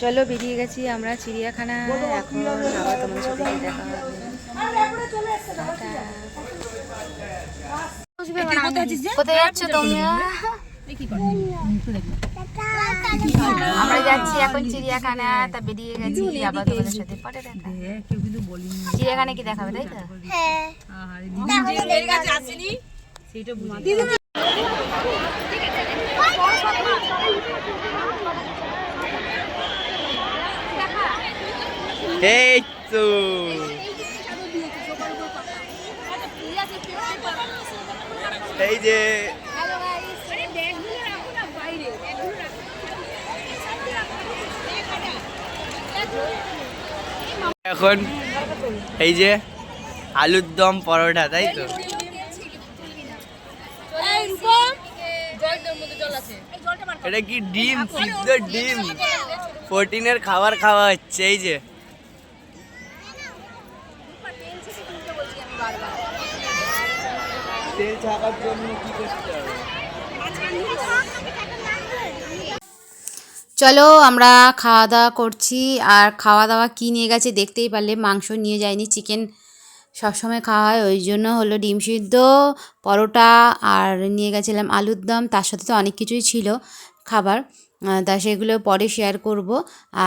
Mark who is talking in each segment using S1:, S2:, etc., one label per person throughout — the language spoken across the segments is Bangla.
S1: চলো বেরিয়ে গেছি আমরা চিড়িয়াখানা। এখন আবার তোমার সাথে দেখা হবে। কোথায় যাচ্ছ তোমরা? আমরা যাচ্ছি এখন চিড়িয়াখানা তা বেরিয়ে গেছি আবার তোমাদের সাথে পরে দেখা চিড়িয়াখানা কি দেখাবে তাই তো?
S2: এই তো এই যে এখন, এই যে আলুর দম পরোটা, তাই তো? এটা কি ডিম? সিদ্ধ ডিম। প্রোটিনের খাবার খাওয়া হচ্ছে, এই যে। তেল ছাকার জন্য কি করতে
S1: চলো, আমরা খাওয়া দাওয়া করছি। আর খাওয়া দাওয়া কী নিয়ে গেছে দেখতেই পারলে, মাংস নিয়ে যায়নি চিকেন সবসময় খাওয়া হয়। ওই জন্য হলো ডিম সিদ্ধ, পরোটা আর নিয়ে গেছিলাম আলুর দম। তার সাথে তো অনেক কিছুই ছিল খাবার। তা সেগুলো পরে শেয়ার করব।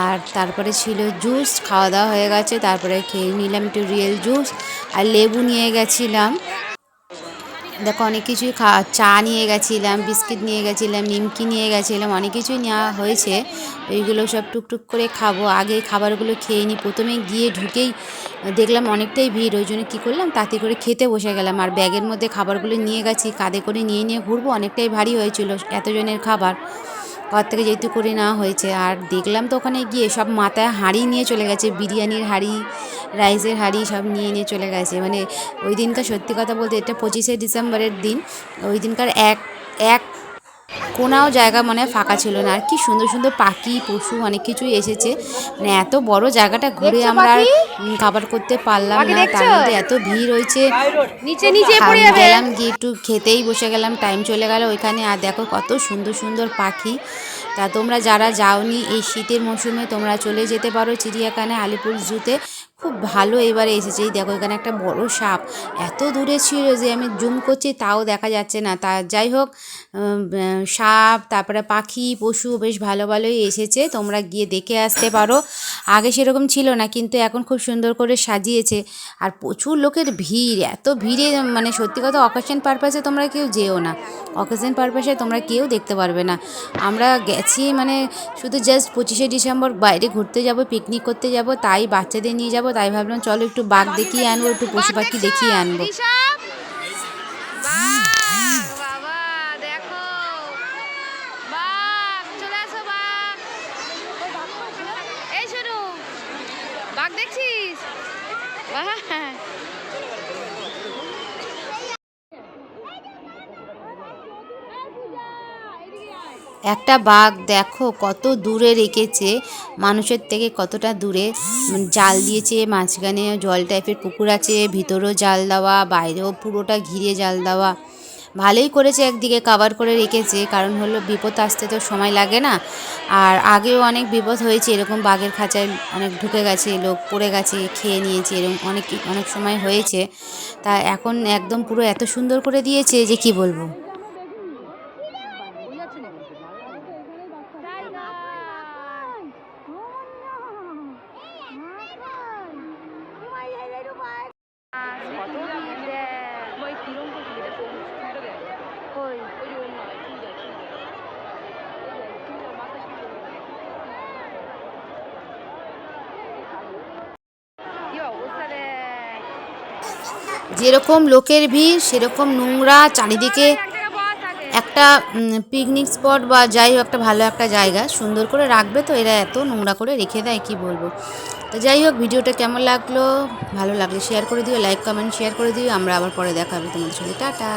S1: আর তারপরে ছিল জুস খাওয়া দাওয়া হয়ে গেছে। তারপরে খেয়ে নিলাম একটু রিয়েল জুস আর লেবু নিয়ে গেছিলাম। দেখো, অনেক কিছুই চা নিয়ে গেছিলাম, বিস্কিট নিয়ে গেছিলাম, নিমকি নিয়ে গেছিলাম, অনেক কিছুই নেওয়া হয়েছে। ওইগুলো সব টুকটুক করে খাব। আগে খাবারগুলো খেয়ে নিই। প্রথমে গিয়ে ঢুকেই দেখলাম অনেকটাই ভিড়। ওই জন্য কী করলাম? তাতে করে খেতে বসে গেলাম। আর ব্যাগের মধ্যে খাবারগুলো নিয়ে গেছি, কাঁধে করে নিয়ে নিয়ে ঘুরবো। অনেকটাই ভারী হয়েছিল এতজনের খাবার। ঘর থেকে যেহেতু করে নেওয়া হয়েছে। আর দেখলাম তো ওখানে গিয়ে সব মাথায় হাঁড়ি নিয়ে চলে গেছে, বিরিয়ানির হাঁড়ি, রাইসের হাঁড়ি সব নিয়ে নিয়ে চলে গেছে। মানে ওই দিনকার সত্যি কথা বলতে এটা পঁচিশে ডিসেম্বরের দিন, ওই দিনকার এক এক কোনাও জায়গা মানে ফাঁকা ছিল না। আর কি সুন্দর সুন্দর পাখি পশু অনেক কিছুই এসেছে। মানে এত বড় জায়গাটা ঘুরে আমরা খাবার করতে পারলাম না। তার মধ্যে এত ভিড় হয়েছে
S3: নিচে নিচে
S1: গেলাম গিয়ে একটু খেতেই বসে গেলাম টাইম চলে গেল ওইখানে। আর দেখো কত সুন্দর সুন্দর পাখি। তা তোমরা যারা যাওনি এই শীতের মৌসুমে তোমরা চলে যেতে পারো চিড়িয়াখানায় আলিপুর জুতে। খুব ভালো এবারে এসেছে। এই দেখো, এখানে একটা বড় সাপ। এত দূরে ছিল যে আমি জুম করছি, তাও দেখা যাচ্ছে না। তা যাই হোক সাপ, তারপরে পাখি, পশু বেশ ভালো ভালোই এসেছে। তোমরা গিয়ে দেখে আসতে পারো। আগে সেরকম ছিল না, কিন্তু এখন খুব সুন্দর করে সাজিয়েছে। আর প্রচুর লোকের ভিড়, এত ভিড়ে মানে সত্যি কথা অকেশন পারপাসে তোমরা কেউ যেও না। অকেশন পারপাসে তোমরা কেউ দেখতে পারবে না। আমরা গেছি মানে শুধু জাস্ট পঁচিশে ডিসেম্বর, বাইরে ঘুরতে যাব পিকনিক করতে যাব, তাই বাচ্চাদের নিয়ে যাব তাই ভাবলাম চলো একটু বাঘ দেখিয়ে আনব একটু পশু পাখি দেখিয়ে আনব
S3: দেখছিস
S1: একটা বাঘ দেখো কত দূরে রেখেছে মানুষের থেকে কতটা দূরে। উম, জাল দিয়েছে মাঝখানে জল টাইপের পুকুর আছে ভিতরেও জাল দেওয়া বাইরেও পুরোটা ঘিরে জাল দেওয়া। ভালোই করেছে একদিকে কাভার করে রেখেছে কারণ হলো বিপদ আসতে তো সময় লাগে না। আর আগেও অনেক বিপদ হয়েছে এরকম বাঘের খাঁচায় অনেক ঢুকে গেছে লোক পড়ে গেছে খেয়ে নিয়েছে এরকম অনেক অনেক সময় হয়েছে। তা এখন একদম পুরো এত সুন্দর করে দিয়েছে যে কি বলব?
S3: কত ভিড় দেখ কই 엄마 অবস্থা দেখ
S1: যেরকম লোকের ভিড় সেরকম নোংরা চারিদিকে
S3: একটা
S1: পিকনিক স্পট বা যাই হোক একটা ভালো একটা জায়গা, সুন্দর করে রাখবে তো, এরা এত নোংরা করে রেখে দেয়, কি বলব? তো যাই হোক, ভিডিওটা কেমন লাগল? ভালো লাগলে শেয়ার করে দিও লাইক কমেন্ট শেয়ার করে দিও, আমরা আবার পরে দেখাবো তোমাদের সাথে টাটা!